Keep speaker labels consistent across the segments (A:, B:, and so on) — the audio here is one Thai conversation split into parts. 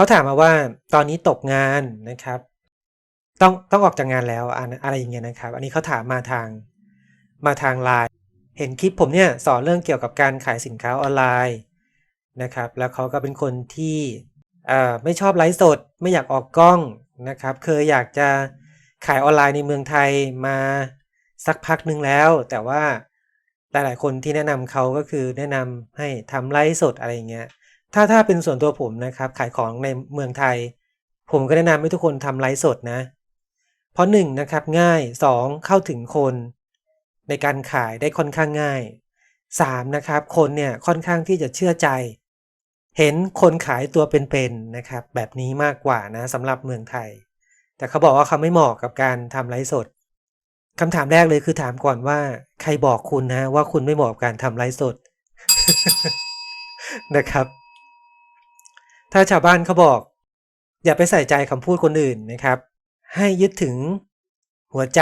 A: เขาถามมาว่าตอนนี้ตกงานนะครับ ต้องต้องออกจากงานแล้วอะไรอย่างเงี้ยนะครับ อันนี้เขาถามมาทางมาทางไลน์เห็นคลิปผมเนี่ยสอนเรื่องเกี่ยวกับการขายสินค้าออนไลน์นะครับ แล้วเขาก็เป็นคนที่ไม่ชอบไลฟ์สด ไม่อยากออกกล้องนะครับ เคยอยากจะขายออนไลน์ในเมืองไทยมาสักพักหนึ่งแล้ว แต่ว่าหลาย ๆ คนที่แนะนำเขาก็คือแนะนำให้ทำไลฟ์สดอะไรอย่างเงี้ย ถ้าถ้าเป็นส่วนตัวผมนะครับ ขายของในเมืองไทย ผมก็แนะนำให้ทุกคนทำไลฟ์สดนะ เพราะหนึ่งนะครับง่ายสองเข้าถึงคน ในการขายได้ค่อนข้างง่ายสามนะครับ คนเนี่ยค่อนข้างที่จะเชื่อใจ เห็นคนขายตัวเป็นๆนะครับ แบบนี้มากกว่านะสำหรับเมืองไทย แต่เขาบอกว่าเขาไม่เหมาะกับการทำไลฟ์สดคำถามแรกเลยคือถามก่อนว่า ใครบอกคุณนะ ว่าคุณไม่เหมาะกับการทำไลฟ์สดนะครับ ถ้าชาวบ้านเขาบอก อย่าไปใส่ใจคำพูดคนอื่นนะครับ ให้ยึดถึงหัวใจ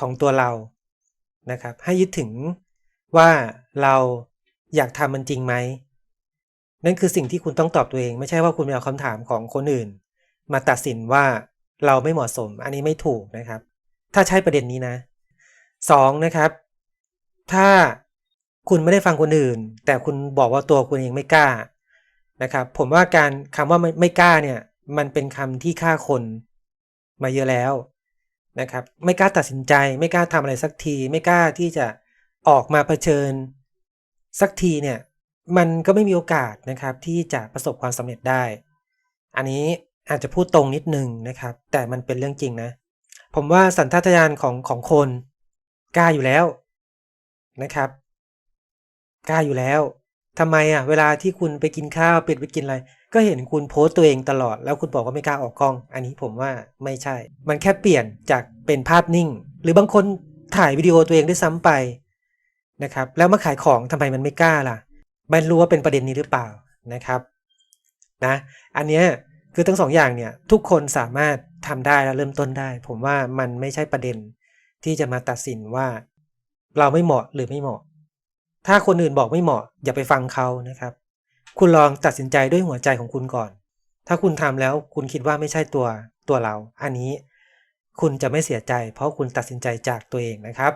A: ของตัวเรานะครับ ให้ยึดถึงว่าเราอยากทำมันจริงไหมนั่นคือสิ่งที่คุณต้องตอบตัวเอง ไม่ใช่ว่าคุณไปเอาคำถามของคนอื่น มาตัดสินว่าเราไม่เหมาะสม อันนี้ไม่ถูกนะครับ ถ้าใช่ประเด็นนี้นะสองนะครับ ถ้าคุณไม่ได้ฟังคนอื่น แต่คุณบอกว่าตัวคุณเองไม่กล้า นะครับ ผมว่าการคำว่าไม่ไม่กล้าเนี่ย มันเป็นคำที่ฆ่าคนมาเยอะแล้วนะครับ ไม่กล้าตัดสินใจ ไม่กล้าทำอะไรสักที ไม่กล้าที่จะออกมาเผชิญ สักทีเนี่ย มันก็ไม่มีโอกาสนะครับที่จะประสบความสำเร็จได้ อันนี้อาจจะพูดตรงนิดนึงนะครับ แต่มันเป็นเรื่องจริงนะ ผมว่าสัญชาตญาณของของคนกล้าอยู่แล้วนะครับกล้าอยู่แล้ว ทำไมอะ เวลาที่คุณไปกินข้าวเป็ดไปกินอะไร ก็เห็นคุณโพสต์ตัวเองตลอด แล้วคุณบอกว่าไม่กล้าออกกล้อง อันนี้ผมว่าไม่ใช่ มันแค่เปลี่ยนจากเป็นภาพนิ่ง หรือบางคนถ่ายวิดีโอตัวเองด้วยซ้ำไปนะครับ แล้วมาขายของทำไมมันไม่กล้าล่ะไม่รู้ว่าเป็นประเด็นนี้หรือเปล่านะครับนะ อันเนี้ยคือทั้งสองอย่างเนี่ยทุกคนสามารถทำได้และเริ่มต้นได้ ผมว่ามันไม่ใช่ประเด็นที่จะมาตัดสินว่า เราไม่เหมาะหรือไม่เหมาะ ถ้าคนอื่นบอกไม่เหมาะ อย่าไปฟังเขานะครับ คุณลองตัดสินใจด้วยหัวใจของคุณก่อน ถ้าคุณทำแล้วคุณคิดว่าไม่ใช่ตัวตัวเรา อันนี้คุณจะไม่เสียใจ เพราะคุณตัดสินใจจากตัวเองนะครับ